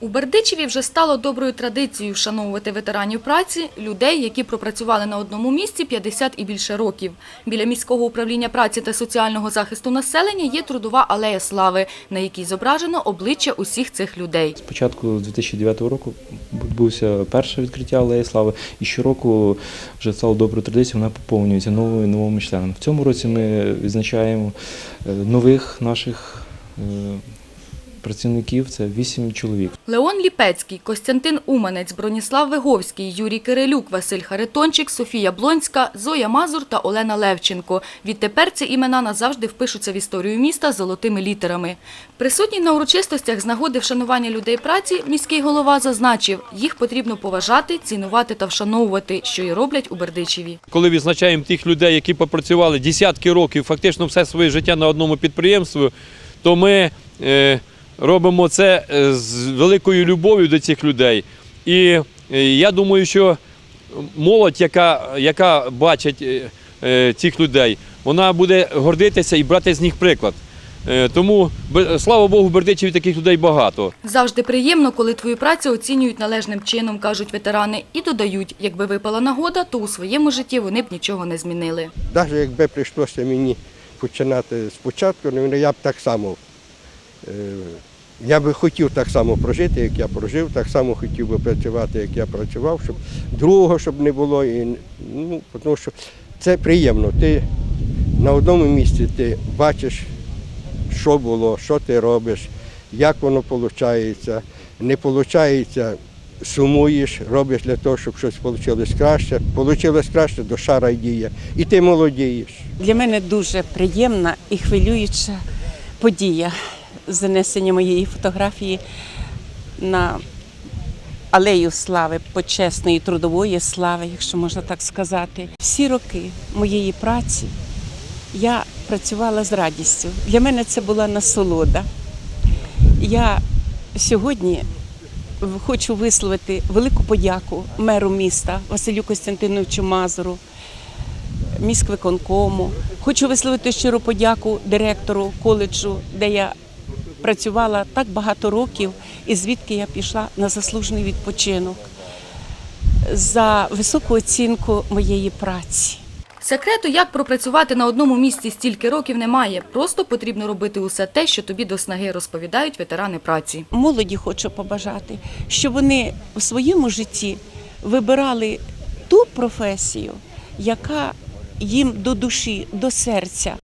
У Бердичеві вже стало доброю традицією вшановувати ветеранів праці, людей, які пропрацювали на одному місці 50 і більше років. Біля міського управління праці та соціального захисту населення є трудова алея слави, на якій зображено обличчя усіх цих людей. З початку 2009 року відбувся перше відкриття Алеї Слави, і щороку вже стало доброю традицією, вона поповнюється новими новими членами. В цьому році ми відзначаємо е, нових наших е, працівників, це вісім чоловік. Леон Ліпецький, Костянтин Уманець, Броніслав Виговський, Юрій Кирилюк, Василь Харитончик, Софія Блонська, Зоя Мазур та Олена Левченко. Відтепер ці імена назавжди впишуться в історію міста золотими літерами. Присутній на урочистостях з нагоди вшанування людей праці міський голова зазначив, їх потрібно поважати, цінувати та вшановувати, що і роблять у Бердичеві. Коли відзначаємо тих людей, які попрацювали десятки років, фактично все своє життя на одному підприємстві, то ми е, робимо це е, з великою любов'ю до цих людей. І е, я думаю, що молодь, яка, яка бачить е, цих людей, вона буде гордитися і брати з них приклад. Тому, слава Богу, в Бердичеві таких людей багато. Завжди приємно, коли твою працю оцінюють належним чином, кажуть ветерани, і додають, якби випала нагода, то у своєму житті вони б нічого не змінили. Навіть якби прийшлося мені починати спочатку, ну, я б так само. Е, Я би хотів так само прожити, як я прожив, так само хотів би працювати, як я працював, щоб другого щоб не було. І, ну, тому що це приємно. Ти на одному місці ти бачиш, що було, що ти робиш, як воно виходить. Не виходить, сумуєш, робиш для того, щоб щось вийшло краще. Вийшло краще, душа радіє. І ти молодієш. Для мене дуже приємна і хвилююча подія занесення моєї фотографії на алею слави, почесної трудової слави, якщо можна так сказати. Всі роки моєї праці я працювала з радістю. Для мене це була насолода. Я сьогодні хочу висловити велику подяку меру міста Василю Костянтиновичу Мазуру, міськвиконкому. Хочу висловити щиру подяку директору коледжу, де я працювала так багато років, і звідки я пішла на заслужений відпочинок за високу оцінку моєї праці. Секрету, як пропрацювати на одному місці стільки років, немає. Просто потрібно робити усе те, що тобі до снаги розповідають ветерани праці. Молоді хочу побажати, щоб вони в своєму житті вибирали ту професію, яка їм до душі, до серця.